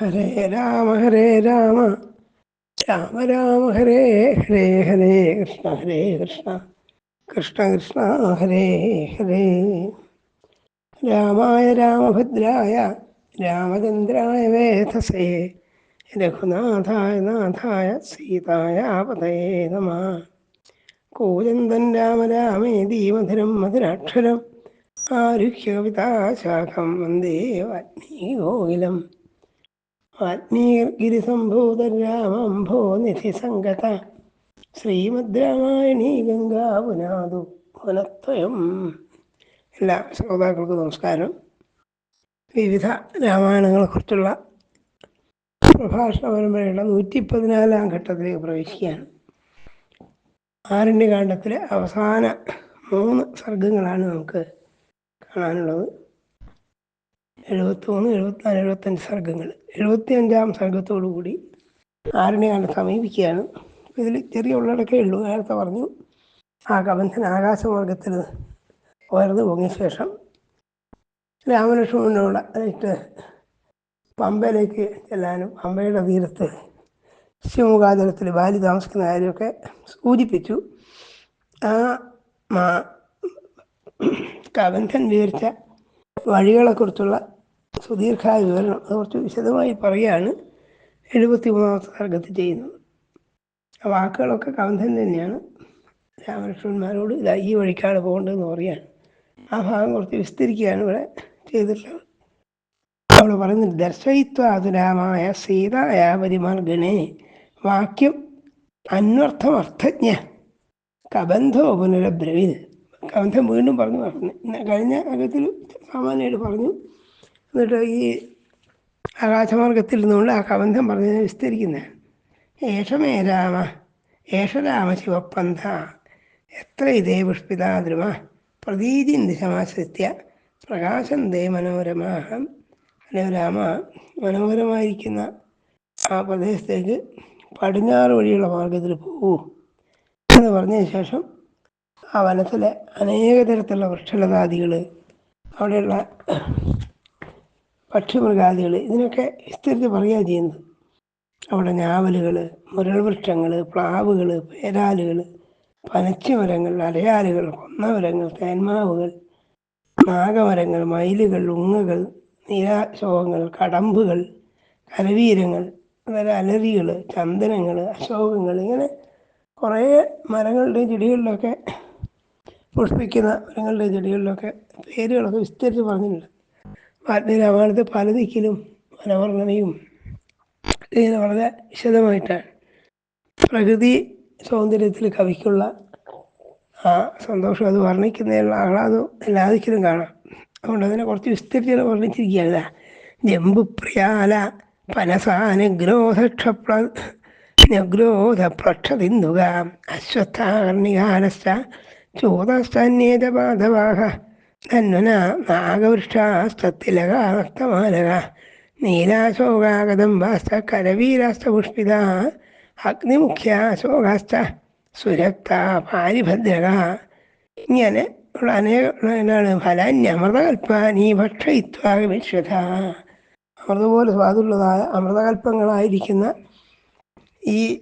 ഹരേ രാമ ഹരേ രാമ. രാമ രാമ ഹരേ ഹരേ ഹരേ കൃഷ്ണ ഹരേ കൃഷ്ണ. കൃഷ്ണ കൃഷ്ണ ഹരേ ഹരേ. രാമായ രാമഭദ്രായ രാമചന്ദ്രായ വേധസേ രഘുനാഥായ നാഥായ സീതായ പതയേ നമ. കൂജന്തൻ രാമ രാമേ ദീമധുരം മധുരാക്ഷരം. ആരുഹ്യ കവിതാശാഖം വന്ദേ വാൽമീകോകിലം വാൽമീകിരിസംഭൂതരാമംഭോ നിധി സംഗത ശ്രീമദ് രാമായണീ ഗംഗാപുനാദു പുനത്വയം. എല്ലാ ശ്രോതാക്കൾക്കും നമസ്കാരം. വിവിധ രാമായണങ്ങളെക്കുറിച്ചുള്ള പ്രഭാഷണ പരമ്പരയുടെ നൂറ്റി പതിനാലാം ഘട്ടത്തിലേക്ക് പ്രവേശിക്കുകയാണ്. ആരണ്യകാണ്ഡത്തിലെ അവസാന മൂന്ന് സർഗങ്ങളാണ് നമുക്ക് കാണാനുള്ളത്. എഴുപത്തിമൂന്ന് എഴുപത്തിനാല് എഴുപത്തഞ്ച് സർഗങ്ങൾ എഴുപത്തി അഞ്ചാം സർഗത്തോടു കൂടി ആരണ്യകാണ്ഡം സമീപിക്കുകയാണ്. ഇതിൽ ചെറിയ ഉള്ളടക്കേ ഉള്ളൂ. നേരത്തെ പറഞ്ഞു. ആ കബന്ധൻ ആകാശമാർഗത്തിൽ ഉയർന്നു പൊങ്ങിയ ശേഷം രാമലക്ഷ്മണനോട് അതിട്ട് പമ്പയിലേക്ക് ചെല്ലാനും പമ്പയുടെ തീരത്ത് ശിവമുഖാതലത്തിൽ ബാലി താമസിക്കുന്ന കാര്യമൊക്കെ സൂചിപ്പിച്ചു. ആ കബന്ധൻ വിവരിച്ച വഴികളെക്കുറിച്ചുള്ള സുദീർഘമായ വിവരണം അത് കുറച്ച് വിശദമായി പറയുകയാണ് എഴുപത്തി മൂന്നാമത്തെ സർഗത്തിൽ ചെയ്യുന്നത്. ആ വാക്കുകളൊക്കെ കവന്ധൻ തന്നെയാണ്. രാമലക്ഷ്മണന്മാരോട് ഇതാ ഈ വഴിക്കാണ് പോകേണ്ടതെന്ന് പറയാണ് ആ ഭാഗം കുറച്ച് വിസ്തരിക്കുകയാണ് ഇവിടെ ചെയ്തിട്ടുള്ളത്. അവിടെ പറയുന്നുണ്ട് ദർശയിത്വാതുരാമായ സീതായാപരിമാർഗനെ വാക്യം അന്വർത്ഥം അർത്ഥജ്ഞ കബന്ധോ പുനരബ്രവിൽ കബന്ധം വീണ്ടും പറഞ്ഞു പറഞ്ഞു കഴിഞ്ഞ അകത്തിൽ സാമാന്യമായിട്ട് പറഞ്ഞു എന്നിട്ട് ഈ ആകാശമാർഗത്തിൽ നിന്നുകൊണ്ട് ആ കബന്ധം പറഞ്ഞ് വിസ്തരിക്കുന്നത് ഏഷമേ രാമ ഏഷ ശിവപ്പന്ത എത്ര ഇതേ പുഷ്പിതാദ്രുമ പ്രതീതിൻ ദിശമാശ്രിത്യ പ്രകാശം ദേ മനോരമാഹം. മനോരാമ രാമ? മനോഹരമായിരിക്കുന്ന ആ പ്രദേശത്തേക്ക് പടിഞ്ഞാറ് വഴിയുള്ള മാർഗത്തിൽ പോകൂ എന്ന് പറഞ്ഞതിന് ശേഷം ആ വനത്തിലെ അനേക തരത്തിലുള്ള വൃക്ഷലതാദികൾ അവിടെയുള്ള പക്ഷിമൃഗാദികൾ ഇതിനൊക്കെ വിസ്തരിച്ച് പറയുക ചെയ്യുന്നത്. അവിടെ ഞാവലുകൾ മുരൾവൃക്ഷങ്ങൾ പ്ലാവുകൾ പേരാലുകൾ പനച്ചിമരങ്ങൾ അരയാലുകൾ കൊന്നമരങ്ങൾ തേന്മാവുകൾ നാഗമരങ്ങൾ മയിലുകൾ ഉങ്ങകൾ നീരാശോകങ്ങൾ കടമ്പുകൾ കരവീരങ്ങൾ അതുപോലെ അലറികൾ ചന്ദനങ്ങൾ അശോകങ്ങൾ ഇങ്ങനെ കുറേ മരങ്ങളുടെയും ചെടികളിലൊക്കെ പുഷ്പിക്കുന്ന മരങ്ങളുടെയും ചെടികളിലൊക്കെ പേരുകളൊക്കെ വിസ്തരിച്ച് പറഞ്ഞിട്ടുണ്ട്. വാൽമീകി രാമായണത്തിൽ പല ദിക്കിലും വനവർണനയും ഇങ്ങനെ വളരെ വിശദമായിട്ടാണ്. പ്രകൃതി സൗന്ദര്യത്തിൽ കവിക്കുള്ള ആ സന്തോഷം അത് വർണിക്കുന്നതിനുള്ള ആഹ്ലാദവും എല്ലാ ദിക്കിലും കാണാം. അതുകൊണ്ട് അതിനെ കുറച്ച് വിസ്തരിച്ച് വർണിച്ചിരിക്കുകയല്ല ജമ്പുപ്രിയാല പനസാനഗ്രോധക്ഷപ്ല നഗ്രോധപ്ലക്ഷതിന്ദുക അശ്വത്ഥാകർണികാലശ്ച ചോദസ്തന്യേത ബാധവാഹ നീലാശോകാഗതം വാസ്ത കരവീരാസ്തപുഷ്പിത അഗ്നിമുഖ്യാശോകാസ്ത സുരക്ത പാരിഭദ്രക. ഇങ്ങനെ ഉള്ള അനേക എന്താണ് ഫലാന്യമൃതകൽപ്പാനി ഭക്ഷയിത്വാഗമിഷ്യത അമൃതപോലെ സ്വാദുള്ളതായ അമൃതകൽപ്പങ്ങളായിരിക്കുന്ന ഈ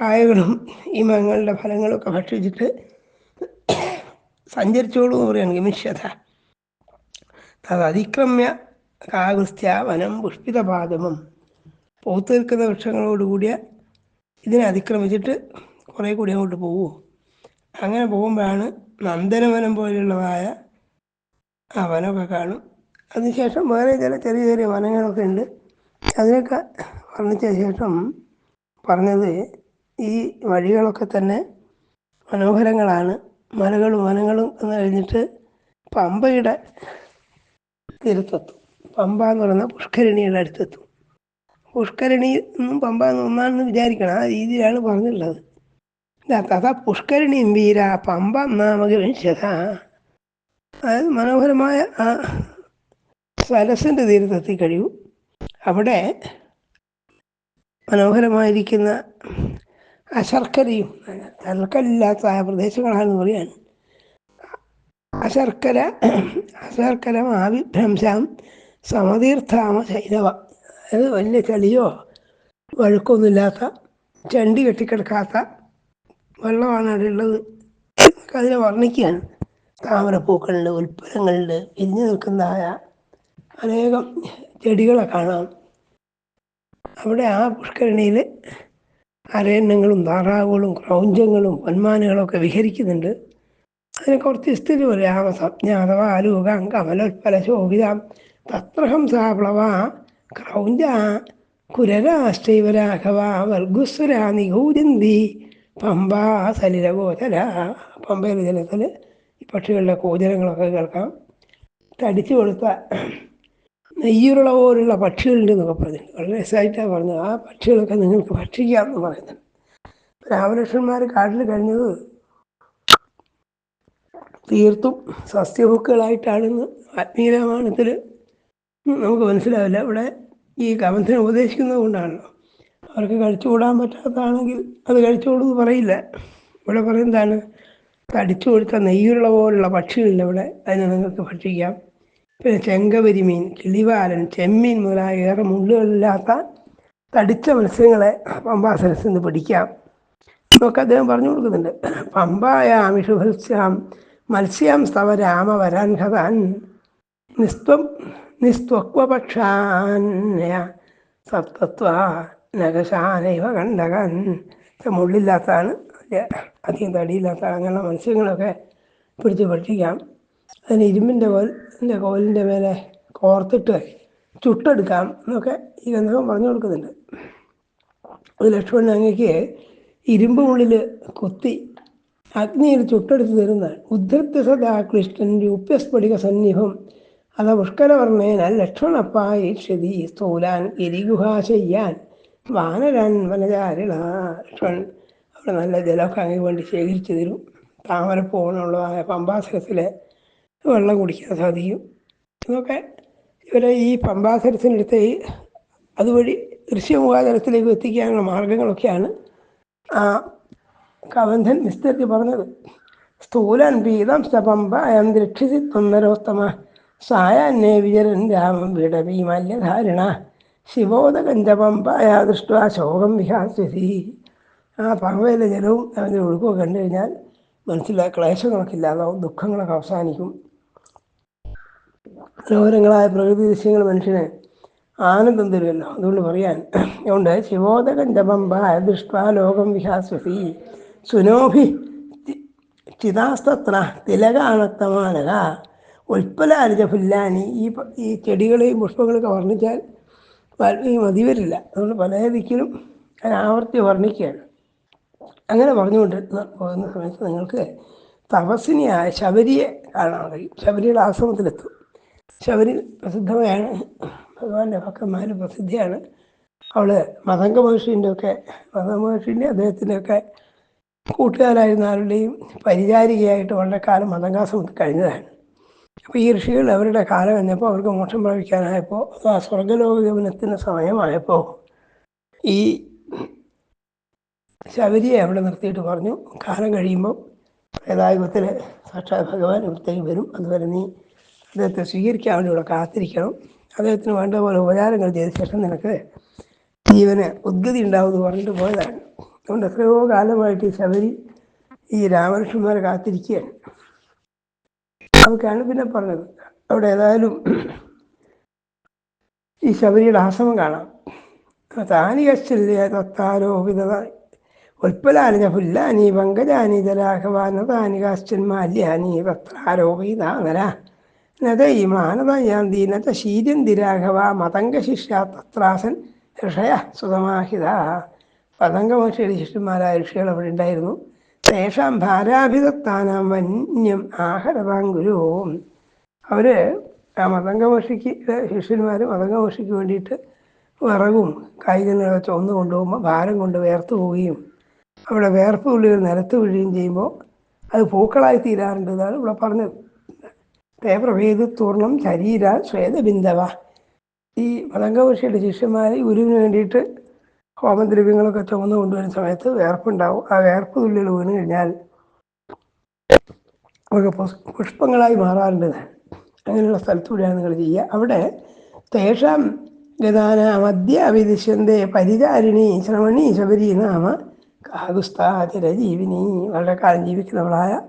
കായകളും ഈ മങ്ങളുടെ ഫലങ്ങളൊക്കെ ഭക്ഷിച്ചിട്ട് സഞ്ചരിച്ചോളൂ എന്ന് പറയുകയാണ് ഗമിഷ്യത അത് അതിക്രമ്യ കാകൃസ്ത്യ വനം പുഷ്പിതപാദമം. പൂത്ത് വൃക്ഷങ്ങളോടുകൂടിയ ഇതിനെ അതിക്രമിച്ചിട്ട് കുറേ കൂടി അങ്ങോട്ട് പോകുമോ അങ്ങനെ പോകുമ്പോഴാണ് നന്ദനവനം പോലെയുള്ളതായ ആ വനമൊക്കെ കാണും. അതിനുശേഷം വേറെ ചില ചെറിയ ചെറിയ വനങ്ങളൊക്കെ ഉണ്ട്. അതിനൊക്കെ വർണിച്ച ശേഷം പറഞ്ഞത് ഈ വഴികളൊക്കെ തന്നെ മനോഹരങ്ങളാണ്. മലകളും വനങ്ങളും എന്ന് കഴിഞ്ഞിട്ട് പമ്പയുടെ തീരത്തെത്തും. പമ്പ എന്ന് പറയുന്ന പുഷ്കരണിയുടെ അടുത്തെത്തും. പുഷ്കരണി എന്നും പമ്പ എന്ന് ഒന്നാണെന്ന് വിചാരിക്കണം. ആ രീതിയിലാണ് പറഞ്ഞിട്ടുള്ളത്. തഥാ പുഷ്കരണി വീര പമ്പ നാമകവിശത അതായത് മനോഹരമായ ആ സരസിന്റെ തീരത്തെത്തി കഴിയും. അവിടെ മനോഹരമായിരിക്കുന്ന അശർക്കരയും ശർക്കരയില്ലാത്ത പ്രദേശങ്ങളാണെന്ന് പറയാണ് അശർക്കര അശർക്കര ആവിഭ്രംശം സമതീർത്ഥാമ ശൈലവ അത് വലിയ ചളിയോ വഴുക്കൊന്നുമില്ലാത്ത ചണ്ടി കെട്ടിക്കിടക്കാത്ത വെള്ളമാണ് അവിടെ ഉള്ളത്. അതിനെ വർണിക്കുകയാണ്. താമരപ്പൂക്കളുണ്ട് ഉൽപ്പന്നങ്ങളുണ്ട് വിരിഞ്ഞു നിൽക്കുന്നതായ അനേകം ചെടികളെ കാണാം. അവിടെ ആ പുഷ്കരണിയിൽ അരയന്നങ്ങളും താറാവുകളും ക്രൗഞ്ചങ്ങളും പൊന്മാനുകളും ഒക്കെ വിഹരിക്കുന്നുണ്ട്. അതിനെ കുറച്ച് സ്ഥിതി പറയാം സ്വപ്ന അഥവാ ആലൂകാം കമലോത്പല ശോഭിതാം തത്രഹംസാപ്ലവ ക്രൗഞ്ച കുരരാഷ്ടൈവരാഘവ വർഗുസ്വര നിഗൂജന്തി പമ്പ സലിലഗോചര. പമ്പയിലെ ജലത്തിൽ ഈ പക്ഷികളുടെ കോചരങ്ങളൊക്കെ കേൾക്കാം. തടിച്ചു കൊടുത്ത നെയ്യുരുള പോലുള്ള പക്ഷികളുണ്ട് എന്നൊക്കെ പറഞ്ഞിട്ടുണ്ട് വളരെ രസമായിട്ടാണ് പറഞ്ഞത്. ആ പക്ഷികളൊക്കെ നിങ്ങൾക്ക് ഭക്ഷിക്കാം എന്ന് പറയുന്നുണ്ട് രാമലക്ഷ്മണന്മാർ കാട്ടിൽ കഴിഞ്ഞത് തീർത്തും സസ്യഭുക്കളായിട്ടാണെന്ന് ആത്മീയരാമായണത്തിൽ നമുക്ക് മനസ്സിലാവില്ല. ഇവിടെ ഈ കമന്തിനെ ഉപദേശിക്കുന്നത് കൊണ്ടാണല്ലോ. അവർക്ക് കഴിച്ചുകൂടാൻ പറ്റാത്തതാണെങ്കിൽ അത് കഴിച്ചുകൂടുന്ന് പറയില്ല. ഇവിടെ പറയുന്നതാണ് തടിച്ചു കൊടുത്ത നെയ്യുള്ള പോലുള്ള പക്ഷികളില്ല ഇവിടെ. അതിനെ നിങ്ങൾക്ക് ഭക്ഷിക്കാം. ചെങ്കവരി മീൻ കിളിവാലൻ ചെമ്മീൻ മുതലായ ഏറെ മുള്ളുകളില്ലാത്ത തടിച്ച മത്സ്യങ്ങളെ പമ്പാസരസിൽ നിന്ന് പിടിക്കാം. എന്നൊക്കെ അദ്ദേഹം പറഞ്ഞു കൊടുക്കുന്നുണ്ട്. പമ്പായാം ഇഷുഭത്സ്യാം മത്സ്യാം സ്തവ രാമ വരാൻ കഥാൻ നിസ്ത്വം നിസ്ത്വക്വപക്ഷാന്യ സപ്തത്വ നഗശാനൈവ കണ്ടകൻ. മുള്ളില്ലാത്തതാണ്. അധികം തടിയില്ലാത്ത അങ്ങനെയുള്ള മത്സ്യങ്ങളൊക്കെ പിടിച്ച് ഭക്ഷിക്കാം. അതിന് ഇരുമ്പിന്റെ കോൽ എന്റെ കോലിന്റെ മേലെ കോർത്തിട്ട് ചുട്ടെടുക്കാം എന്നൊക്കെ ഈ ഗന്ധകം പറഞ്ഞു കൊടുക്കുന്നുണ്ട്. അത് ലക്ഷ്മണൻ അങ്ങക്ക് ഇരുമ്പ് ഉള്ളിൽ കുത്തി അഗ്നിയിൽ ചുട്ടെടുത്ത് തരുന്നതാണ് ഉദ്ധൃത്യ സദാ ക്ലിഷ്ടൻ രൂപ്യസ്ഫടിക സന്നിഹം അത പുഷ്കരവർണേന ലക്ഷ്മണപ്പായിഷ്യതി സ്ഥൂലാൻ ഗിരിഗുഹാശയ്യാൻ വാനരൻ വനചാരിണ. ലക്ഷ്മൺ അവിടെ നല്ല ജലമൊക്കെ അങ്ങ് വേണ്ടി ശേഖരിച്ചു തരും. താമരപ്പൂണുള്ളതായ പമ്പാസരത്തിലെ വെള്ളം കുടിക്കാൻ സാധിക്കും. ഇതൊക്കെ ഇവരെ ഈ പമ്പാസരസിനടുത്ത് അതുവഴി ദൃശ്യമുഖാതലത്തിലേക്ക് എത്തിക്കാനുള്ള മാർഗങ്ങളൊക്കെയാണ് ആ കവന്ധൻ വിസ്തരിച്ച് പറഞ്ഞത്. സ്ഥൂലൻ പീതം സ്തപമ്പ ദൃക്ഷിസി തൊന്നരോത്തമ സായാന്നെ വിജരൻ രാമം വിടവി മല്യധാരണ അയാ ദൃഷ്ട ശോകം വിഹാസ്യസി. ആ പമ്പയിലെ ജലവും അവന്റെ ഒഴുക്കുമൊക്കെ കണ്ടു കഴിഞ്ഞാൽ മനസ്സിലെ ക്ലേശങ്ങളൊക്കെ ഇല്ലാതാവും ദുഃഖങ്ങളൊക്കെ അവസാനിക്കും. മനോഹരങ്ങളായ പ്രകൃതി ദൃശ്യങ്ങൾ മനുഷ്യന് ആനന്ദം തരുമല്ലോ. അതുകൊണ്ട് പറയാൻ അതുകൊണ്ട് ശിവോദകം ജപമ്പായ ദൃഷ്ടാ ലോകം വിഹാസ്വസി സുനോഭി ചിതാസ്തത്ര തിലകാണത്തമാനക. ഉൽപ്പലാരിജ ഫുല്ലാനി. ഈ ഈ ചെടികളെയും പുഷ്പങ്ങളൊക്കെ വർണിച്ചാൽ വാൽമീകി മതി വരില്ല. അതുകൊണ്ട് പല ദിക്കിലും ആവർത്തി വർണിക്കുകയാണ്. അങ്ങനെ പറഞ്ഞുകൊണ്ട് പോകുന്ന സമയത്ത് നിങ്ങൾക്ക് തപസ്സിനിയായ ശബരിയെ കാണാൻ കഴിയും. ശബരിയുടെ ആശ്രമത്തിലെത്തും. ശബരി പ്രസിദ്ധമായാണ് ഭഗവാന്റെ ഭക്തന്മാർ പ്രസിദ്ധിയാണ്. അവൾ മതംഗ മഹർഷീന്റെ ഒക്കെ മതംഗ മഹർഷിന്റെ അദ്ദേഹത്തിന്റെ ഒക്കെ കൂട്ടുകാരായിരുന്ന ആരുടെയും പരിചാരികയായിട്ട് വളരെ കാലം മതംഗാസം കഴിഞ്ഞതാണ്. അപ്പോൾ ഈ ഋഷികൾ അവരുടെ കാലം എന്നപ്പോൾ അവർക്ക് മോക്ഷം പ്രാപിക്കാനായപ്പോൾ ആ സ്വർഗലോകഗമനത്തിന് സമയമായപ്പോൾ ഈ ശബരിയെ അവിടെ നിർത്തിയിട്ട് പറഞ്ഞു. കാലം കഴിയുമ്പോൾ വേദായുഗത്തിൽ സാക്ഷാത് ഭഗവാൻ ഇവിടത്തേക്ക് വരും. അതുവരെ നീ അദ്ദേഹത്തെ സ്വീകരിക്കാൻ വേണ്ടി ഇവിടെ കാത്തിരിക്കണം. അദ്ദേഹത്തിന് വേണ്ട പോലെ ഉപചാരങ്ങൾ ചെയ്ത ശേഷം നിനക്ക് ജീവന് ഉദ്ഗതി ഉണ്ടാവുമെന്ന് പറഞ്ഞിട്ട് പോയതാണ്. അതുകൊണ്ട് എത്രയോ കാലമായിട്ട് ഈ ശബരി ഈ രാമകൃഷ്ണന്മാരെ കാത്തിരിക്കുകയാണ്. അതൊക്കെയാണ് പിന്നെ പറഞ്ഞത്. അവിടെ ഏതായാലും ഈ ശബരിയുടെ ആശ്രമം കാണാം. താനികശ്ചല്യ തത്താരോപിത ഉൽപ്പലാനിജ പുല്ലാനി പങ്കജാനി ജലാഘവാന താനി കാശ്ചന്മാല്യാനി തത്രാരോപിതാനര നതൈമാനതയാന്തി നത ശീര്യന്തിരാഘവ മതംഗശിഷ്യ തത്രാസൻ ഋഷയ സുതമാഹിത പതംഗമഹർഷിയുടെ ശിഷ്യന്മാരായ ഋഷികൾ അവിടെ ഉണ്ടായിരുന്നു. തേഷാം ഭാരാഭിതത്താനാം വന്യം ആഹരതാം ഗുരുവും അവർ ആ മതംഗമഹർഷിക്ക് ശിഷ്യന്മാർ മതംഗമഹർഷിക്ക് വേണ്ടിയിട്ട് വിറകും കായികങ്ങളൊക്കെ ചുവന്ന് കൊണ്ടുപോകുമ്പോൾ ഭാരം കൊണ്ട് വേർത്ത് പോവുകയും അവിടെ വേർപ്പ് തുള്ളികൾ നിലത്ത് വീഴുകയും ചെയ്യുമ്പോൾ അത് പൂക്കളായി തീരാറുണ്ട് എന്നാണ് ഇവിടെ പറഞ്ഞത്. തേപ്രഭേദ തൂർണം ശരീര ശ്വേതബിന്ദവ. ഈ മതംഗമഹർഷിയുടെ ശിഷ്യന്മാർ ഗുരുവിന് വേണ്ടിയിട്ട് ഹോമദ്രവ്യങ്ങളൊക്കെ ചുമന്ന് കൊണ്ടുവരുന്ന സമയത്ത് വേർപ്പുണ്ടാവും. ആ വേർപ്പ് തുള്ളികൾ വീണ് കഴിഞ്ഞാൽ പുഷ്- പുഷ്പങ്ങളായി മാറാറുണ്ട്. അങ്ങനെയുള്ള സ്ഥലത്തൂടെയാണ് നിങ്ങൾ ചെയ്യുക. അവിടെ തേഷാം ഗതാനാമദ്യ അവിദിശ്യന്തേ പരിചാരിണി ശ്രമണി ശബരി നാമ കാകുസ്ഥാചിരജീവിനി വളരെ കാലം ജീവിക്കുന്നവളായ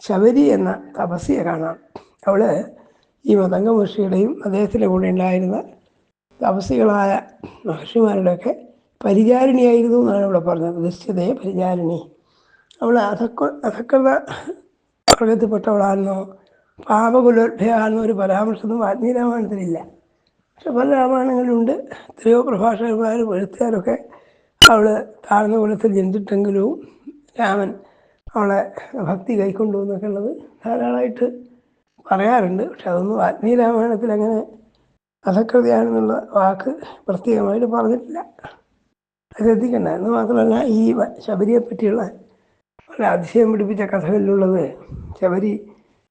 ശബരി എന്ന തപസ്യ കാണാം. അവൾ ഈ മതംഗ മഹർഷിയുടെയും അദ്ദേഹത്തിന്റെ കൂടെ ഉണ്ടായിരുന്ന തപസികളായ മഹർഷിമാരുടെയൊക്കെ പരിചാരിണിയായിരുന്നു എന്നാണ് ഇവിടെ പറഞ്ഞത്. നിശ്ചിതയെ പരിചാരിണി. അവൾ അധക്ക അധക്കൃത വർഗത്തിൽപ്പെട്ടവളാണെന്നോ പാപകുലോത്ഭയാണെന്നോ ഒരു പരാമർശമൊന്നും വാൽമീകി രാമായണത്തിലില്ല പക്ഷെ പല രാമായണങ്ങളിലുണ്ട്. എത്രയോ പ്രഭാഷകന്മാരും എഴുത്തുകാരൊക്കെ അവൾ താഴ്ന്ന കുലത്തിൽ ജനിച്ചിട്ടെങ്കിലും രാമൻ അവളെ ഭക്തി കൈക്കൊണ്ടു എന്നൊക്കെ ഉള്ളത് ധാരാളമായിട്ട് പറയാറുണ്ട്. പക്ഷെ അതൊന്നും വാൽമീകി രാമായണത്തിൽ അങ്ങനെ അധകൃതിയാണെന്നുള്ള വാക്ക് പ്രത്യേകമായിട്ട് പറഞ്ഞിട്ടില്ല. അത് ശ്രദ്ധിക്കണ്ട. എന്ന് മാത്രമല്ല ഈ ശബരിയെ പറ്റിയുള്ള വളരെ അതിശയം പിടിപ്പിച്ച കഥകളിലുള്ളത് ശബരി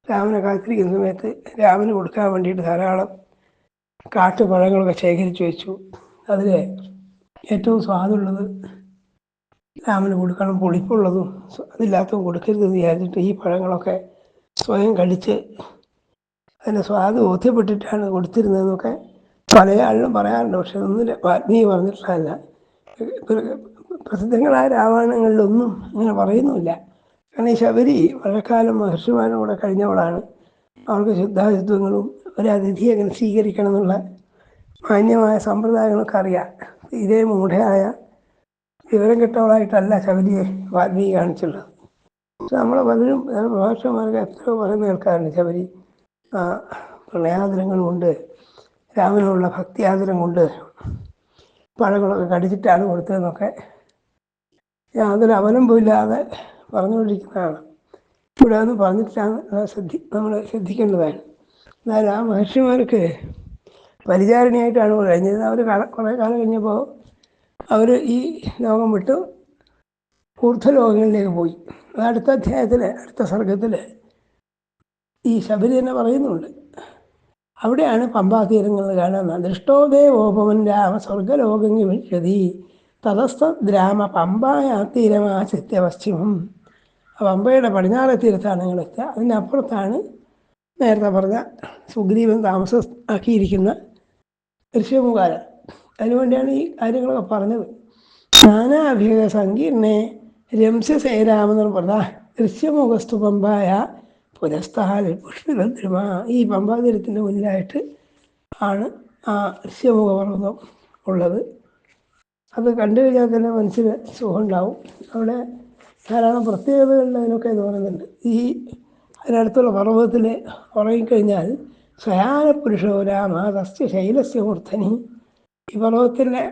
രാമനെ കാത്തിരിക്കുന്ന സമയത്ത് രാമന് കൊടുക്കാൻ വേണ്ടിയിട്ട് ധാരാളം കാട്ടുപഴങ്ങളൊക്കെ ശേഖരിച്ചു വെച്ചു. അതിൽ ഏറ്റവും സ്വാദുള്ളത് രാമന് കൊടുക്കണം പൊളിപ്പുള്ളതും അതില്ലാത്തതും കൊടുക്കരുതെന്ന് വിചാരിച്ചിട്ട് ഈ പഴങ്ങളൊക്കെ സ്വയം കഴിച്ച് അതിന്റെ സ്വാദ് ബോധ്യപ്പെട്ടിട്ടാണ് കൊടുത്തിരുന്നതെന്നൊക്കെ പല ആളിലും പറയാറുണ്ട്. പക്ഷെ ഒന്നും വാൽമീകി പറഞ്ഞിട്ടില്ല പ്ര- പ്രസിദ്ധങ്ങളായ രാമായണങ്ങളിലൊന്നും അങ്ങനെ പറയുന്നുമില്ല. കാരണം ഈ ശബരി വളരെക്കാലം മഹർഷിമാരും കൂടെ കഴിഞ്ഞവളാണ്. അവർക്ക് ശുദ്ധാശുദ്ധങ്ങളും ഒരു അതിഥിയെ അങ്ങനെ സ്വീകരിക്കണം എന്നുള്ള മാന്യമായ സമ്പ്രദായങ്ങളൊക്കെ അറിയാം. ഇതേ മൂഢയായ വിവരം കെട്ടവളായിട്ടല്ല ശബരിയെ വാൽമീകി കാണിച്ചുള്ളത്. പക്ഷെ നമ്മളെ പലരും വേറെ പ്രഭാഷകന്മാരൊക്കെ എത്രയോ പറയുന്ന കേൾക്കാറുണ്ട് ശബരി. പ്രണയാദരങ്ങൾ കൊണ്ട് ഭക്തി ഭക്തിയാദരം കൊണ്ട് പഴങ്ങളൊക്കെ കടിച്ചിട്ടാണ് കൊടുത്തതെന്നൊക്കെ യാതൊരു അവലംബമില്ലാതെ പറഞ്ഞുകൊണ്ടിരിക്കുന്നതാണ്. ഇവിടെ അത് പറഞ്ഞിട്ടാണ് ശ്രദ്ധി നമ്മൾ ശ്രദ്ധിക്കേണ്ടതാണ് എന്നാൽ ആ മഹർഷിമാർക്ക് പരിചാരണിയായിട്ടാണ് കഴിഞ്ഞത്. അവർ കുറേ കാലം കഴിഞ്ഞപ്പോൾ അവർ ഈ ലോകം വിട്ട് ഊർധ്വലോകങ്ങളിലേക്ക് പോയി. അത് അടുത്ത അധ്യായത്തിൽ അടുത്ത സർഗത്തിൽ ഈ ശബരി തന്നെ പറയുന്നുണ്ട്. അവിടെയാണ് പമ്പാ തീരങ്ങൾ കാണുന്നത് ദൃഷ്ടോദേവോപമൻ രാമ സ്വർഗലോകങ്ങി വിഷതി. തതസ്ഥദ്രാമ പമ്പായ തീരമാശിത്യ പശ്ചിമം. പമ്പയുടെ പടിഞ്ഞാറെ തീരത്താണ് നിങ്ങൾ അപ്പുറത്താണ് നേരത്തെ പറഞ്ഞ സുഗ്രീവൻ താമസമാക്കിയിരിക്കുന്ന ഋഷ്യമുഖാരൻ അതിനുവേണ്ടിയാണ് ഈ കാര്യങ്ങളൊക്കെ പറഞ്ഞത്. നാനാഭിക സങ്കീർണേ രംസ്യസേരാമെന്ന് പറഞ്ഞ ഋഷ്യമുഖസ്തു പമ്പായ പുരസ്ഥാൽ പുഷ്പിഭദ്രമ ഈ പമ്പാതീരത്തിന്റെ മുന്നിലായിട്ട് ആണ് ആ ഋഷ്യമുഖ പർവതം ഉള്ളത്. അത് കണ്ടു കഴിഞ്ഞാൽ തന്നെ മനസ്സിന് സുഖം ഉണ്ടാവും അവിടെ ധാരാളം പ്രത്യേകതകൾ അതിനൊക്കെ എന്ന് പറയുന്നുണ്ട്. ഈ അതിനടുത്തുള്ള പർവതത്തിൽ ഉറങ്ങിക്കഴിഞ്ഞാൽ സ്വയാന പുരുഷോ രാമ തസ്യ ശൈലസ്യ മൂർധനി. ഈ പർവതത്തിന്റെ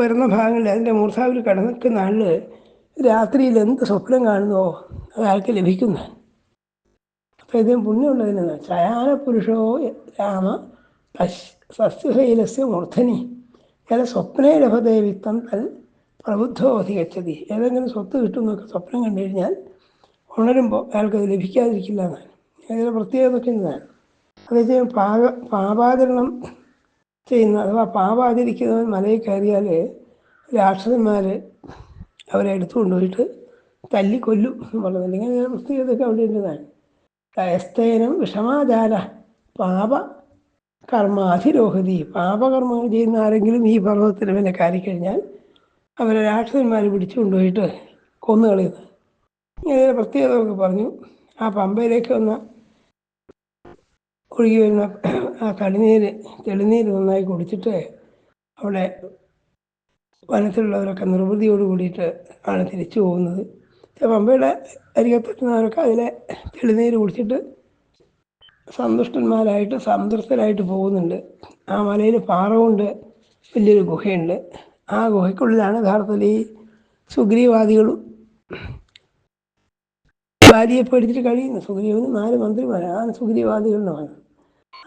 വരുന്ന ഭാഗങ്ങളിൽ അതിന്റെ മൂർധാവിൽ കിടന്നിക്കുന്ന ആളിൽ രാത്രിയിൽ എന്ത് സ്വപ്നം കാണുന്നുവോ അയാൾക്ക് ലഭിക്കുന്നതാണ് അപ്പോൾ ഇതിന് പുണ്യമുള്ളതിനാണ് ചയാന പുരുഷോ രാമ തസ് സസ്യശൈലസ്യ മൂർധനി. ഏതാ സ്വപ്നേ ലഭതേ വിത്തം തൽ പ്രബുദ്ധോ അധികച്ചതി ഏതെങ്കിലും സ്വത്ത് കിട്ടുന്നൊക്കെ സ്വപ്നം കണ്ടു കഴിഞ്ഞാൽ ഉണരുമ്പോൾ അയാൾക്കത് ലഭിക്കാതിരിക്കില്ല എന്നാണ്. ഏതെങ്കിലും പ്രത്യേകത എന്നതാണ് അതേസമയം പാക പാപാചരണം ചെയ്യുന്ന അഥവാ പാപാചരിക്കുന്നവൻ മലയിൽ കയറിയാൽ രാക്ഷസന്മാർ അവരെ എടുത്തു കൊണ്ടുപോയിട്ട് തല്ലിക്കൊല്ലും എന്ന് അല്ലെങ്കിൽ പ്രത്യേകതൊക്കെ അവിടെ ഉണ്ടെന്നാണ്. കയസ്തേനം വിഷമാചാര പാപ കർമാധിരോഹതി. പാപകർമ്മങ്ങൾ ചെയ്യുന്ന ആരെങ്കിലും ഈ പർവതത്തിൽ കയറി കയറിക്കഴിഞ്ഞാൽ അവരെ രാക്ഷസന്മാർ പിടിച്ചു കൊണ്ടുപോയിട്ട് കൊന്നു കളയുന്നത് ഇങ്ങനെ പ്രത്യേകതയൊക്കെ പറഞ്ഞു. ആ പമ്പയിലേക്ക് വന്ന ഒഴുകി വരുന്ന ആ കളിനീര് തെളിനീര് നന്നായി കുടിച്ചിട്ട് അവിടെ വനത്തിലുള്ളവരൊക്കെ നിർവൃതിയോട് കൂടിയിട്ട് ആണ് തിരിച്ചു പോകുന്നത്. പമ്പയുടെ അരികത്തെത്തുന്നവരൊക്കെ അതിലെ തെളിനീര് കുടിച്ചിട്ട് സന്തുഷ്ടന്മാരായിട്ട് സംതൃപ്തരായിട്ട് പോകുന്നുണ്ട്. ആ മലയിൽ പാറ കൊണ്ട് വലിയൊരു ഗുഹയുണ്ട്. ആ ഗുഹയ്ക്കുള്ളിലാണ് യഥാർത്ഥത്തിൽ ഈ സുഗ്രീവാദികളും ഭാര്യയെ പേടിച്ചിട്ട് കഴിയുന്നു. സുഗ്രീവന് നാല് മന്ത്രിമാരാണ് ആ എന്ന് പറയുന്നത്.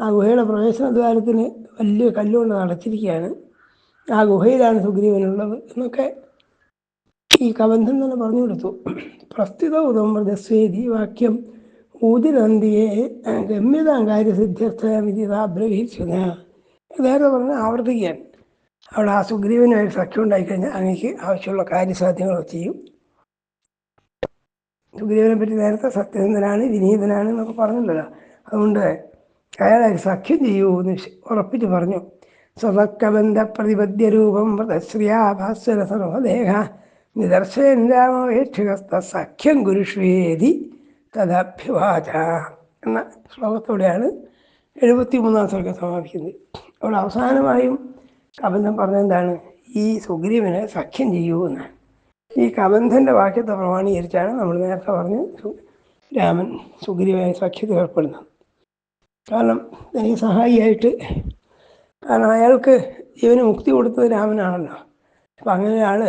ആ ഗുഹയുടെ പ്രവേശന ദ്വാരത്തിന് വലിയ കല്ലുകൊണ്ട് അടച്ചിരിക്കുകയാണ് ആ ഗുഹയിലാണ് സുഗ്രീവനുള്ളത് എന്നൊക്കെ ഈ കബന്ധം തന്നെ പറഞ്ഞു കൊടുത്തു. പ്രസ്തുത ഉദംബദസ്വേദി വാക്യം ഊതിനന്ദിയെ ഗമ്യതാങ്കാര്യ സിദ്ധ്യർത്ഥമിതിബ്രവീക്ഷണ നേരെ പറഞ്ഞ് ആവർത്തിക്കാൻ. അവിടെ ആ സുഗ്രീവനുമായിട്ട് സഖ്യം ഉണ്ടായിക്കഴിഞ്ഞാൽ അങ്ങേക്ക് ആവശ്യമുള്ള കാര്യസാധ്യങ്ങളൊക്കെ ചെയ്യും. സുഗ്രീവനെ പറ്റി നേരത്തെ സത്യസന്ധനാണ് വിനീതനാണ് എന്നൊക്കെ പറഞ്ഞില്ലല്ലോ അതുകൊണ്ട് അയാൾ സഖ്യം ചെയ്യൂ എന്ന് ഉറപ്പിച്ച് പറഞ്ഞു. സ്വതക്കബന്ധപ്രതിപദ്യരൂപം വ്രതശ്രിയാഭാസ്വര സർവദേഹ നിദർശയൻ രാമവേക്ഷകസ്ത സഖ്യം ഗുരുഷ്വേദി തദഭ്യവാച എന്ന ശ്ലോകത്തോടെയാണ് എഴുപത്തി മൂന്നാം ശ്ലോകം സമാപിക്കുന്നത്. അപ്പോൾ അവസാനമായും കബന്ധം പറഞ്ഞെന്താണ്? ഈ സുഗ്രീവനെ സഖ്യം ചെയ്യൂ എന്നാണ്. ഈ കബന്ധന്റെ വാക്യത്തെ പ്രമാണീകരിച്ചാണ് നമ്മൾ നേരത്തെ പറഞ്ഞ് രാമൻ സുഗ്രീവനെ സഖ്യത്തിൽ ഏർപ്പെടുന്നത്. കാരണം എനിക്ക് സഹായിയായിട്ട് കാരണം അയാൾക്ക് ജീവന് മുക്തി കൊടുത്തത് രാമനാണല്ലോ. അപ്പം അങ്ങനെ ഒരാൾ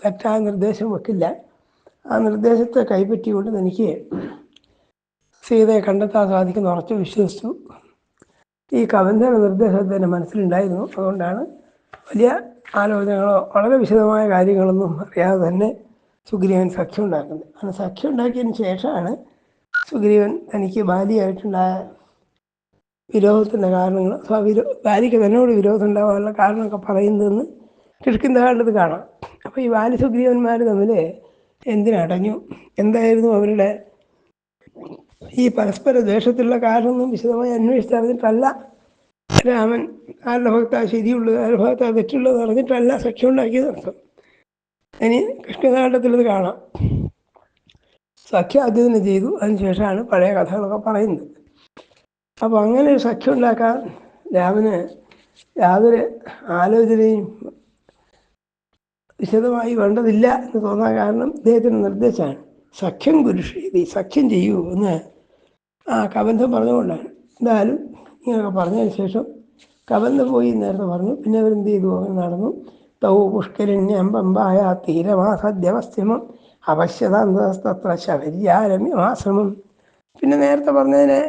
തെറ്റായ നിർദ്ദേശം വെക്കില്ല. ആ നിർദ്ദേശത്തെ കൈപ്പറ്റിക്കൊണ്ട് എനിക്ക് സീതയെ കണ്ടെത്താൻ സാധിക്കുന്ന ഉറച്ചു വിശ്വസിച്ചു. ഈ കവന്തയുടെ നിർദ്ദേശം എന്റെ മനസ്സിലുണ്ടായിരുന്നു. അതുകൊണ്ടാണ് വലിയ ആലോചനകളോ വളരെ വിശദമായ കാര്യങ്ങളൊന്നും അറിയാതെ തന്നെ സുഗ്രീവൻ സഖ്യം ഉണ്ടാക്കുന്നത്. അങ്ങനെ സഖ്യം ഉണ്ടാക്കിയതിന് ശേഷമാണ് സുഗ്രീവൻ തനിക്ക് ബാലിയായിട്ടുണ്ടായ വിരോധത്തിന്റെ കാരണങ്ങൾ ബാലിക്ക് തന്നോട് വിരോധം ഉണ്ടാകാനുള്ള കാരണമൊക്കെ പറയുന്നതെന്ന് കിഴക്കിന്താണ്ടത് കാണാം. അപ്പോൾ ഈ ബാലി സുഗ്രീവന്മാർ തമ്മിൽ എന്തിനടഞ്ഞു? എന്തായിരുന്നു അവരുടെ ഈ പരസ്പര ദ്വേഷത്തിലുള്ള കാരണമൊന്നും വിശദമായി അന്വേഷിച്ചറിഞ്ഞിട്ടല്ല രാമൻ ആരുടെ ഭാഗത്താ ശരിയുള്ളത് ആരുടെ ഭാഗത്താ തെറ്റുള്ളത് അറിഞ്ഞിട്ടല്ല സഖ്യം ഉണ്ടാക്കിയത് അർത്ഥം. ഇനി കൃഷ്ണനാട്ടത്തിൽ കാണാം. സഖ്യം ആദ്യം തന്നെ ചെയ്തു അതിനുശേഷമാണ് പഴയ കഥകളൊക്കെ പറയുന്നത്. അപ്പോൾ അങ്ങനെ ഒരു സഖ്യം ഉണ്ടാക്കാൻ രാമന് യാതൊരു ആലോചനയും വിശദമായി വേണ്ടതില്ല എന്ന് തോന്നാൻ കാരണം ഇദ്ദേഹത്തിന്റെ നിർദ്ദേശമാണ്. സഖ്യം കുരുഷീതി സഖ്യം ചെയ്യൂ എന്ന് ആ കബന്ധം പറഞ്ഞുകൊണ്ടാണ്. എന്തായാലും ഇങ്ങനെയൊക്കെ പറഞ്ഞതിന് ശേഷം കബന്ധം പോയി നേരത്തെ പറഞ്ഞു. പിന്നെ അവരെന്ത് ചെയ്തു? അങ്ങനെ നടന്നു. തൗ പുഷ്കരിണ്യം പമ്പായ തീരമാ സദ്യവസ്തിമം അവശ്യതാന്തസ്തത്ര ശബര്യാരമ്യമാശ്രമം പിന്നെ നേരത്തെ പറഞ്ഞതിന്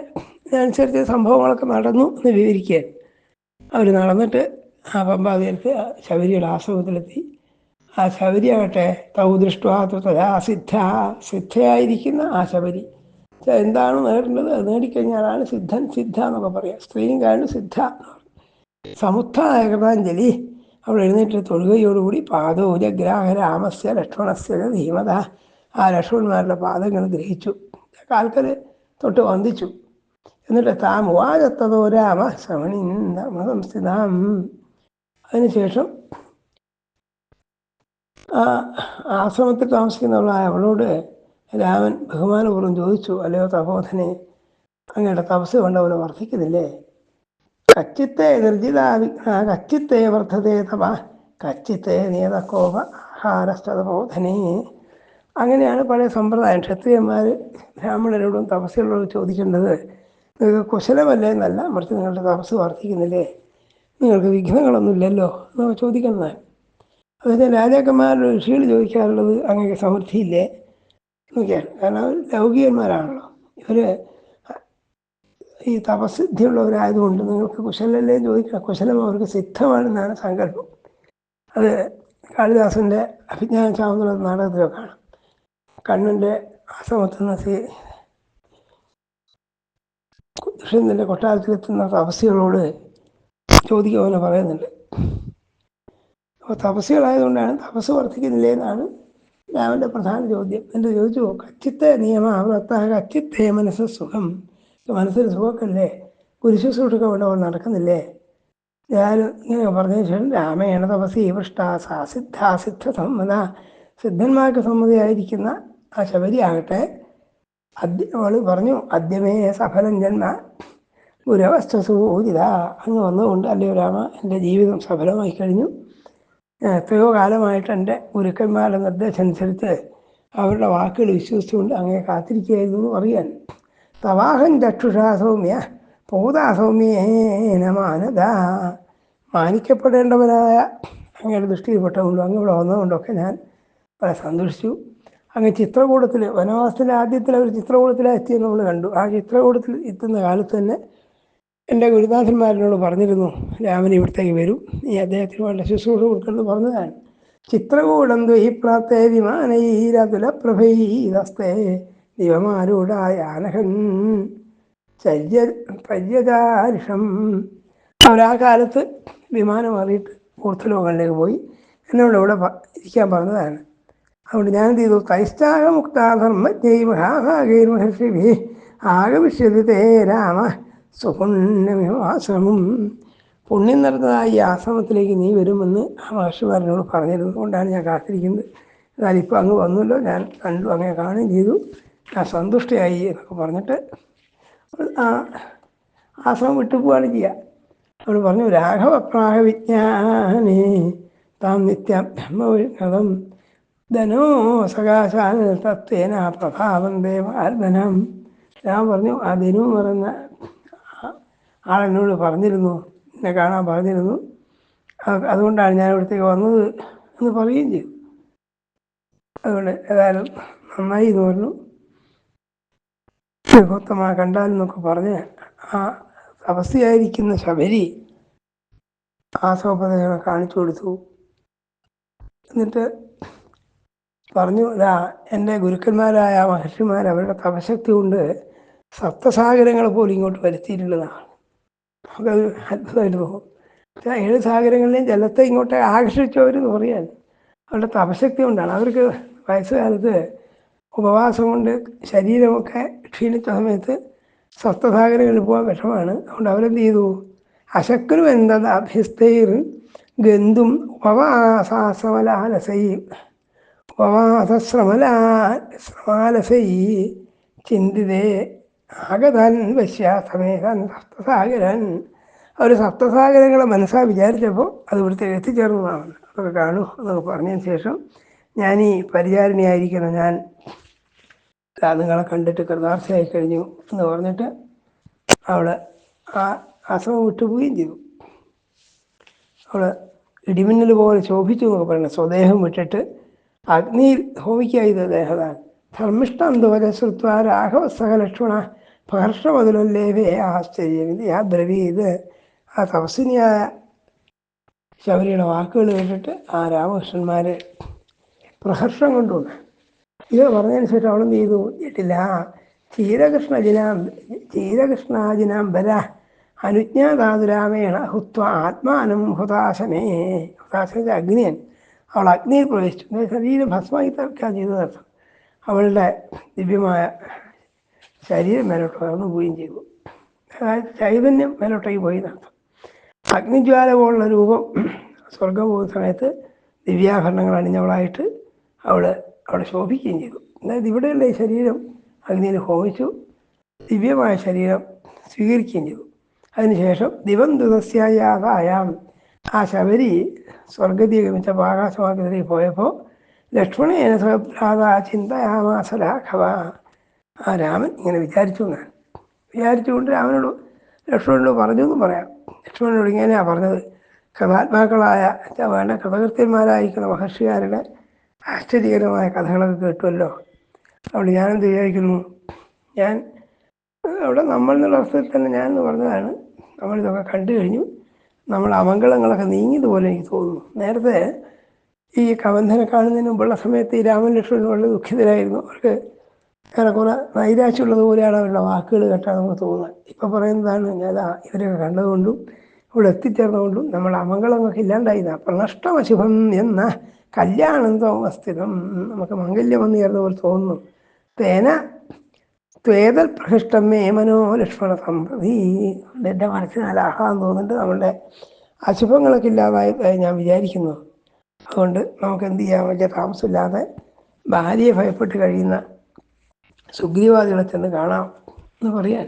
അനുസരിച്ച് സംഭവങ്ങളൊക്കെ നടന്നു എന്ന് വിവരിക്കാൻ അവർ നടന്നിട്ട് ആ പമ്പാതീരത്ത് ശബരിയുടെ ആശ്രമത്തിലെത്തി. ആ ശബരിയാകട്ടെ തൗ ദൃഷ്ട തഥാ സിദ്ധ. സിദ്ധയായിരിക്കുന്ന ആ ശബരി. എന്താണ് നേടേണ്ടത്? നേടിക്കഴിഞ്ഞാലാണ് സിദ്ധൻ സിദ്ധ എന്നൊക്കെ പറയാം. സ്ത്രീയും കാരണം സിദ്ധ എന്ന് പറയും. സമുത്ഥായ കൃതാഞ്ജലി അവൾ എഴുന്നേറ്റ് തൊഴുകയോടുകൂടി പാദോജഗ്രാഹ രാമസ്യ ലക്ഷ്മണസ്യ ധീമത. ആ ലക്ഷ്മണന്മാരുടെ പാദങ്ങൾ ഗ്രഹിച്ചു. കാൽക്കൽ തൊട്ട് വന്ദിച്ചു. എന്നിട്ട് താം രാമ സംസ്ഥിതാം അതിനുശേഷം ആശ്രമത്തിൽ താമസിക്കുന്നവളായ അവളോട് രാമൻ ബഹുമാനപൂർവം ചോദിച്ചു അല്ലയോ തപോധനെ അങ്ങയുടെ തപസ് കൊണ്ടവന് വർദ്ധിക്കുന്നില്ലേ? കച്ചിത്തെ നിർജിതാവിഘ്ന കച്ചിത്തെ വർദ്ധതേ തപ കച്ചിത്തെ നിയതക്കോപ ആഹാരസ്ഥതബോധനെ അങ്ങനെയാണ് പഴയ സമ്പ്രദായം. ക്ഷത്രിയന്മാർ ബ്രാഹ്മണരോടും തപസ്സുകളോടും ചോദിക്കേണ്ടത് നിങ്ങൾക്ക് കുശലമല്ലേ? എന്നല്ല മറിച്ച് നിങ്ങളുടെ തപസ് വർദ്ധിക്കുന്നില്ലേ? നിങ്ങൾക്ക് വിഘ്നങ്ങളൊന്നുമില്ലല്ലോ? എന്നൊക്കെ ചോദിക്കുന്നതാണ് അതുപോലെ രാജാക്കന്മാരുടെ ഋഷികൾ ചോദിക്കാറുള്ളത് അങ്ങനെ സമൃദ്ധിയില്ലേ? എന്നൊക്കെയാണ് കാരണം ലൗകികന്മാരാണല്ലോ. ഇവർ ഈ തപസിദ്ധിയുള്ളവരായതുകൊണ്ട് നിങ്ങൾക്ക് കുശലല്ലേ ചോദിക്കണം കുശലം അവർക്ക് സിദ്ധമാണെന്നാണ് സങ്കല്പം. അത് കാളിദാസന്റെ അഭിജ്ഞാന ചാവുന്ന നാടകത്തിലൊക്കെ കാണാം. കണ്ണന്റെ ആശ്രമത്തിൽ സീ ദുഷ്യന്തന്റെ കൊട്ടാരത്തിലെത്തുന്ന തപസ്സികളോട് ചോദിക്കുമെന്ന് പറയുന്നുണ്ട്. അപ്പോൾ തപസ്സുകളായതുകൊണ്ടാണ് തപസ് വർദ്ധിക്കുന്നില്ലേ എന്നാണ് രാമന്റെ പ്രധാന ചോദ്യം. എന്റെ ചോദിച്ചു? കച്ചിത്തെ നിയമ വ്രത്ത കച്ചിത്തെ മനസ്സ് സുഖം. മനസ്സിന് സുഖമൊക്കെ കുരിശുശ്രൂഷൊക്കെ കൊണ്ട് നടക്കുന്നില്ലേ? ഞാൻ ഇങ്ങനെ പറഞ്ഞതിന് ശേഷം രാമേണ തപസി പൃഷ്ട സാ സിദ്ധ സിദ്ധ സമ്മത സിദ്ധന്മാർക്ക് സമ്മതിയായിരിക്കുന്ന ആ ശബരി ആകട്ടെ അദ്യ അവൾ പറഞ്ഞു അദ്യമേ സഫലം ജന്മ ഗുരവസ്ഥസൂചിത അങ്ങ് വന്നുകൊണ്ട് അല്ലയോ രാമ എന്റെ ജീവിതം സഫലമായി കഴിഞ്ഞു. എത്രയോ കാലമായിട്ട് എന്റെ ഗുരുക്കന്മാരുടെ നിർദ്ദേശം അനുസരിച്ച് അവരുടെ വാക്കുകൾ വിശ്വസിച്ചുകൊണ്ട് അങ്ങനെ കാത്തിരിക്കുകയായിരുന്നു എന്ന് പറയാൻ. തവാഹൻ ചക്ഷുഷാ സൗമ്യ പോതാ സൗമ്യേന മാനത മാനിക്കപ്പെടേണ്ടവരായ അങ്ങയുടെ ദൃഷ്ടിയിൽപ്പെട്ടതുകൊണ്ടും അങ്ങ് ഇവിടെ വന്നതുകൊണ്ടൊക്കെ ഞാൻ വളരെ സന്തോഷിച്ചു. അങ്ങ് ചിത്രകൂടത്തിൽ വനവാസത്തിന്റെ ആദ്യത്തിൽ അവർ ചിത്രകൂടത്തിലെത്തിയെന്ന് നമ്മൾ കണ്ടു. ആ ചിത്രകൂടത്തിൽ എത്തുന്ന കാലത്ത് തന്നെ എന്റെ ഗുരുനാഥന്മാരനോട് പറഞ്ഞിരുന്നു രാമൻ ഇവിടത്തേക്ക് വരും. നീ അദ്ദേഹത്തിന് വേണ്ട ശുശ്രൂഷ കൊടുക്കണമെന്ന് പറഞ്ഞതാണ്. ചിത്രകൂടം ദ്വഹിപ്രാപ്തേ വിമാനൈരതുല പ്രഭൈതസ്തേ ദിവമാരൂഢായ ആനഹൻ ചര്യ പര്യചാരിഷം അവരാ കാലത്ത് വിമാനം മാറിയിട്ട് ഊർദ്ധലോകങ്ങളിലേക്ക് പോയി. എന്നോട് ഇവിടെ ഇരിക്കാൻ പറഞ്ഞതാണ്. അതുകൊണ്ട് ഞാൻ എന്ത് ചെയ്തു? തൈഷ്ടാകമുക്താധർമ്മജ്ഞൈ മഹാഭാഗൈർ മഹർഷി ആഗമിഷ്യതി തേ രാമ. സുപുണ്യമിമാശ്രമം പുണ്യം നിറഞ്ഞതായ ഈ ആശ്രമത്തിലേക്ക് നീ വരുമെന്ന് ആ മഹർഷിമാരനോട് പറഞ്ഞിരുന്നത് കൊണ്ടാണ് ഞാൻ കാത്തിരിക്കുന്നത്. എന്നാൽ ഇപ്പോൾ അങ്ങ് വന്നല്ലോ. ഞാൻ കണ്ടു അങ്ങനെ കാണുകയും ചെയ്തു. ഞാൻ സന്തുഷ്ടയായി എന്നൊക്കെ പറഞ്ഞിട്ട് ആ ആശ്രമം വിട്ടു പോവാണ് ചെയ്യുക അവൾ പറഞ്ഞു രാഘവപ്രാഹ വിജ്ഞാനേ താം നിത്യം ബ്രഹ്മവിഘതം ധനോ സകാശാൽ തത്വേന പ്രഭാവം ദേവാർദ്ധനം ഞാൻ പറഞ്ഞു ആ ധനു എന്ന് ആളെന്നോട് പറഞ്ഞിരുന്നു എന്നെ കാണാൻ പറഞ്ഞിരുന്നു. അതുകൊണ്ടാണ് ഞാൻ ഇവിടത്തേക്ക് വന്നത് എന്ന് പറയുകയും ചെയ്തു. അതുകൊണ്ട് ഏതായാലും നന്നായി എന്ന് പറഞ്ഞു. ഗൗതമ കണ്ടാലെന്നൊക്കെ പറഞ്ഞ് ആ തപസ്യായിരിക്കുന്ന ശബരി ആസോപതകളെ കാണിച്ചു കൊടുത്തു. എന്നിട്ട് പറഞ്ഞു ഇതാ എന്റെ ഗുരുക്കന്മാരായ മഹർഷിമാർ അവരുടെ തപശക്തി കൊണ്ട് സപ്തസാഗരങ്ങൾ പോലും ഇങ്ങോട്ട് വരുത്തിയിട്ടുള്ളതാണ്. നമുക്കത് അത്ഭുതമായിട്ട് ആ ഏഴ് സാഗരങ്ങളിലെയും ജലത്തെ ഇങ്ങോട്ട് ആകർഷിച്ചവർ പറയാൻ അവരുടെ തപശക്തി കൊണ്ടാണ്. അവർക്ക് വയസ്സുകാലത്ത് ഉപവാസം കൊണ്ട് ശരീരമൊക്കെ ക്ഷീണിച്ച സമയത്ത് സ്വസ്ഥസാഗരങ്ങളിൽ പോകാൻ വിഷമാണ് അതുകൊണ്ട് അവരെന്ത് ചെയ്തു? അശക്രു എന്തത് അഭ്യസ്തൈർ ഗന്ധും ഉപവാസാസമലാലസൈ ഉപവാസശ്രമലാ ശ്രമാലസൈ ചിന്തിതേ ആഗതൻ വശ്യാസമേതൻ സപ്തസാഗരൻ. അവർ സപ്തസാഗരങ്ങളെ മനസ്സാ വിചാരിച്ചപ്പോൾ അത് ഇവിടുത്തെ എത്തിച്ചേർന്നതാണ്. അതൊക്കെ കാണൂ എന്നൊക്കെ പറഞ്ഞതിന് ശേഷം ഞാൻ ഈ പരിചാരണിയായിരിക്കണം ഞാൻ നിങ്ങളെ കണ്ടിട്ട് കൃതാർത്ഥയായി കഴിഞ്ഞു എന്ന് പറഞ്ഞിട്ട് അവൾ ആ ആശ്രമം വിട്ടുപോവുകയും ചെയ്തു. അവൾ ഇടിമിന്നൽ പോലെ ശോഭിച്ചു എന്നൊക്കെ പറയുന്നത് സ്വദേഹം വിട്ടിട്ട് അഗ്നിയിൽ ഹോമിക്കുക ധർമ്മിഷ്ടാന്തോര ശ്രുത്വ രാഘവ സഹലക്ഷ്മണ ഭർഷമതുലല്ലേവേ ആശ്ചര്യം ഇത് ആ ദ്രവീത് ആ തപസ്വിനിയായ ശബരിയുടെ വാക്കുകൾ കേട്ടിട്ട് ആ രാമകൃഷ്ണന്മാർ പ്രഹർഷം കൊണ്ടുവന്ന് ഇത് പറഞ്ഞതിന് ശേഷം അവളെന്ത് ചെയ്തു? കേട്ടില്ല ചീരകൃഷ്ണാജിനാം ക്ഷീരകൃഷ്ണാജിനാംബര അനുജ്ഞാതാതുരാമേണ ഹുത്വ ആത്മാനം ഹുതാശനേ ഹുതാശന അഗ്നിയൻ. അവൾ അഗ്നിയിൽ പ്രവേശിച്ചു. ശരീരം ഭസ്മായി തർക്കാൻ ചെയ്തതർത്ഥം. അവളുടെ ദിവ്യമായ ശരീരം മേലോട്ട് ഉയർന്നു പോവുകയും ചെയ്തു. അതായത് ചൈതന്യം മേലോട്ടേക്ക് പോയി നടത്തും അഗ്നിജ്വാല പോലുള്ള രൂപം സ്വർഗം പോകുന്ന സമയത്ത് ദിവ്യാഭരണങ്ങൾ അണിഞ്ഞവളായിട്ട് അവൾ അവിടെ ശോഭിക്കുകയും ചെയ്തു. അതായത് ഇവിടെയുള്ള ഈ ശരീരം അഗ്നിയിൽ ഹോമിച്ചു. ദിവ്യമായ ശരീരം സ്വീകരിക്കുകയും ചെയ്തു. അതിനുശേഷം ദിവം ദിവന്തുതസ്യായാതായാം ആ ശബരി സ്വർഗതി ഗമിച്ച ആകാശമാർഗത്തിലേക്ക് പോയപ്പോൾ ലക്ഷ്മണേന സ്വപ്രാതാ ചിന്തയാമാസ രാഘവ ആ രാമൻ ഇങ്ങനെ വിചാരിച്ചു എന്നാണ്. വിചാരിച്ചുകൊണ്ട് രാമനോട് ലക്ഷ്മണനോട് പറഞ്ഞു എന്ന് പറയാം. ലക്ഷ്മണനോട് ഇങ്ങനെയാണ് പറഞ്ഞത്. കഥാത്മാക്കളായ വേണ്ട കഥകൃത്യന്മാരായിരിക്കുന്ന മഹർഷികാരുടെ ആശ്ചര്യകരമായ കഥകളൊക്കെ കേട്ടുമല്ലോ അതുകൊണ്ട് ഞാനെന്ത് വിചാരിക്കുന്നു? ഞാൻ അവിടെ നമ്മൾ എന്നുള്ള അർത്ഥത്തിൽ തന്നെ ഞാൻ എന്ന് പറഞ്ഞതാണ്. നമ്മളിതൊക്കെ കണ്ടു കഴിഞ്ഞു. നമ്മൾ അമംഗളങ്ങളൊക്കെ നീങ്ങിയതുപോലെ എനിക്ക് തോന്നുന്നു. നേരത്തെ ഈ കബന്ധനെ കാണുന്നതിന് മുമ്പുള്ള സമയത്ത് ഈ രാമലക്ഷ്മണൻ വളരെ ദുഃഖിതരായിരുന്നു. അവർക്ക് ഏറെക്കുറെ നൈരാശ്യമുള്ളതുപോലെയാണ് അവരുടെ വാക്കുകൾ കേട്ടാൽ നമുക്ക് തോന്നുന്നത്. ഇപ്പം പറയുന്നതാണ് ഞാൻ ആ ഇവരൊക്കെ കണ്ടതുകൊണ്ടും ഇവിടെ എത്തിച്ചേർന്നതുകൊണ്ടും നമ്മൾ അമംഗളങ്ങൾക്ക് ഇല്ലാണ്ടായിരുന്ന പ്രണഷ്ടമശുഭം എന്ന കല്യാണം തോമസ്ഥിതം നമുക്ക് മംഗല്യം വന്നു ചേർന്ന പോലെ തോന്നുന്നു. തേന ത്വേതൽ പ്രഹിഷ്ടം മേ മനോ ലക്ഷ്മണ സമ്പ്രതി എന്റെ മനസ്സിന് അലാഹാന്ന് തോന്നിട്ട് നമ്മളുടെ അശുഭങ്ങളൊക്കെ ഇല്ലാതായി ഞാൻ വിചാരിക്കുന്നു. അതുകൊണ്ട് നമുക്ക് എന്ത് ചെയ്യാൻ വലിയ താമസമില്ലാതെ ഭാര്യയെ ഭയപ്പെട്ട് കഴിയുന്ന സുഗ്രീവാദികളെ ചെന്ന് കാണാം എന്ന് പറയാൻ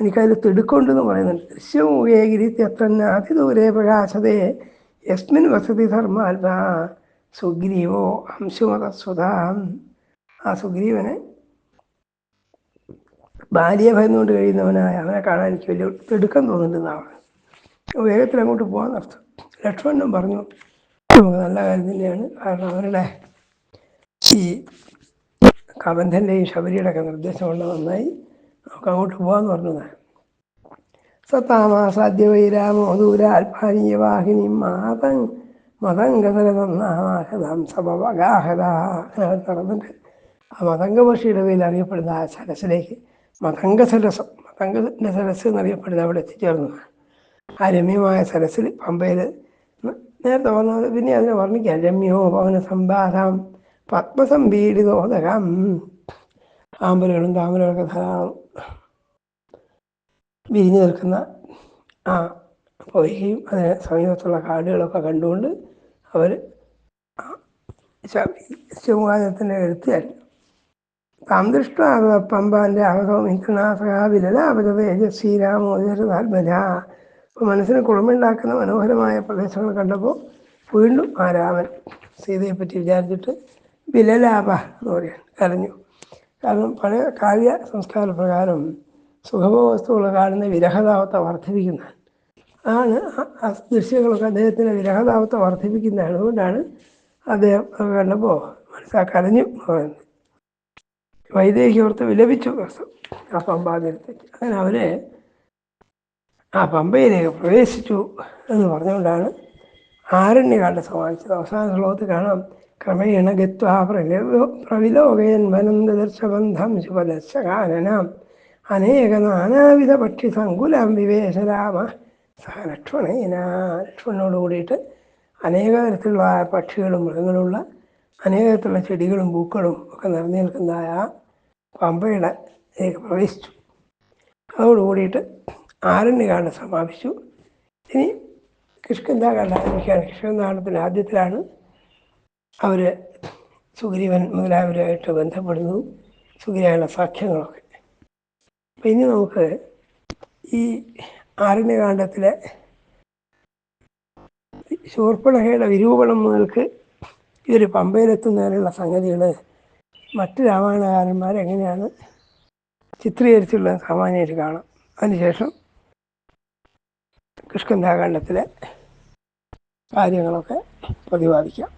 എനിക്കതിൽ തിടുക്കുണ്ടെന്ന് പറയുന്നുണ്ട്. ദൃശ്യമുഖേഗിരി എത്ര അതിദൂരെ പ്രകാശതേ യസ്മിൻ വസതി ധർമാത്മാ സുഗ്രീവോ അംശുമതസ്വതാം. ആ സുഗ്രീവനെ ഭാര്യയെ ഭയന്നുകൊണ്ട് കഴിയുന്നവനായ അവനെ കാണാൻ എനിക്ക് വലിയ തിടുക്കം തോന്നുന്നുണ്ടെന്നാണ്. വേഗത്തിൽ അങ്ങോട്ട് പോകാൻ നടത്തും ലക്ഷ്മണനും പറഞ്ഞു നമുക്ക് നല്ല കാര്യം തന്നെയാണ് കാരണം അവരുടെ ഈ കബന്ധന്റെയും ശബരിയുടെ ഒക്കെ നിർദ്ദേശമുള്ള നന്നായി നമുക്ക് അങ്ങോട്ട് പോകാമെന്ന് പറഞ്ഞതാണ് സത്താമാസാദ്യ വൈരാമോദൂര ദൂരാൽപാനീയ വാഹിനി മാതം മതംഗതരതന്നാഹതം സമവഗാഹത അങ്ങനെ നടന്നിട്ട് ആ മതംഗ പക്ഷിയുടെ പേരിൽ അറിയപ്പെടുന്ന ആ സരസിലേക്ക് മതംഗ സരസം മതംഗ സരസ് എന്നറിയപ്പെടുന്ന അവിടെ എത്തിച്ചേർന്നതാണ് ആ രമ്യമായ സരസിൽ പമ്പയിൽ നേരത്തെ പറഞ്ഞത് പിന്നെ അതിനെ വർണിക്കാം. രമ്യോ പവന സംഭാരം പത്മസംപീഡിതോദകം ആമ്പലുകളും താമരകളൊക്കെ ധാരാളം വിരിഞ്ഞു നിൽക്കുന്ന ആ പോവുകയും അതിന് സമീപത്തുള്ള കാടുകളൊക്കെ കണ്ടുകൊണ്ട് അവർ ശിവവാദത്തിന്റെ എഴുത്തുകാരൻ താം ദൃഷ്ട പമ്പാന്റെ അവതോമിക്കണാസകാവിലാപജ ശ്രീരാമോദരതാത്മജ അപ്പോൾ മനസ്സിന് കുളിമുണ്ടാക്കുന്ന മനോഹരമായ പ്രദേശങ്ങൾ കണ്ടപ്പോൾ വീണ്ടും ആ രാമൻ സീതയെപ്പറ്റി വിചാരിച്ചിട്ട് വിലലാപ എന്ന് പറയാൻ കരഞ്ഞു. കാരണം പഴയ കാവ്യ സംസ്കാര പ്രകാരം സുഖഭോവസ്തുക്കൾ കാണുന്ന വിരഹതാവത്തെ വർദ്ധിപ്പിക്കുന്നതാണ്. ആണ് ആ ദൃശ്യങ്ങളൊക്കെ അദ്ദേഹത്തിന്റെ വിരഹതാവത്തെ വർദ്ധിപ്പിക്കുന്നതാണ്. അതുകൊണ്ടാണ് അദ്ദേഹം കണ്ടപ്പോൾ മനസ്സാ കരഞ്ഞു പറയുന്നത് വൈദേഹി ഓർത്ത് വിലപിച്ചു ആ സമ്പാദ്യത്തേക്ക് അങ്ങനെ അവരെ ആ പമ്പയിലേക്ക് പ്രവേശിച്ചു എന്ന് പറഞ്ഞുകൊണ്ടാണ് ആരണ്യകാണ്ട് സമാപിച്ചത് അവസാന ശ്ലോകത്ത് കാണാം. ക്രമേണ ഗത്വാ പ്രവിലോ പ്രവിലോകയൻ വനന്തദർശബന്ധം ശുഭദർശകാനനാം. അനേക നാനാവിധ പക്ഷി സങ്കുലം വിവേശരാമ സഹ ലക്ഷ്മണേന. ലക്ഷ്മണനോട് കൂടിയിട്ട് അനേക തരത്തിലുള്ള പക്ഷികളും മൃഗങ്ങളുള്ള അനേക തരത്തിലുള്ള ചെടികളും പൂക്കളും ഒക്കെ നിറഞ്ഞു നിൽക്കുന്നതായ പമ്പയുടെ ഇതിലേക്ക് പ്രവേശിച്ചു. അതോട് ആരണ്യകാണ്ഡം സമാപിച്ചു. ഇനി കിഷ്കന്ധാകാണ്ഡം ആരംഭിക്കുകയാണ് കിഷ്കന്ധാകാണ്ഡത്തിന്റെ ആദ്യത്തിലാണ് അവർ സുഗ്രീവൻ മുതലായവരുമായിട്ട് ബന്ധപ്പെടുന്നു. സുഗ്രീവനുള്ള സാക്ഷ്യങ്ങളൊക്കെ അപ്പം ഇനി നമുക്ക് ഈ ആരണ്യകാണ്ഡത്തിലെ ശൂർപ്പണഹയുടെ വിരൂപണം മുതൽക്ക് ഇവർ പമ്പയിലെത്തുന്നതിനുള്ള സംഗതികൾ മറ്റ് രാമായണകാരന്മാരെങ്ങനെയാണ് ചിത്രീകരിച്ചുള്ളത് സാമാന്യമായിട്ട് കാണാം. അതിനുശേഷം കിഷ്കന്ധാകാണ്ഡത്തിലെ കാര്യങ്ങളൊക്കെ പ്രതിപാദിക്കാം.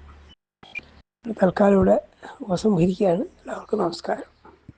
തൽക്കാലം ഇവിടെ ഉപസംഹരിക്കുകയാണ്. എല്ലാവർക്കും നമസ്കാരം.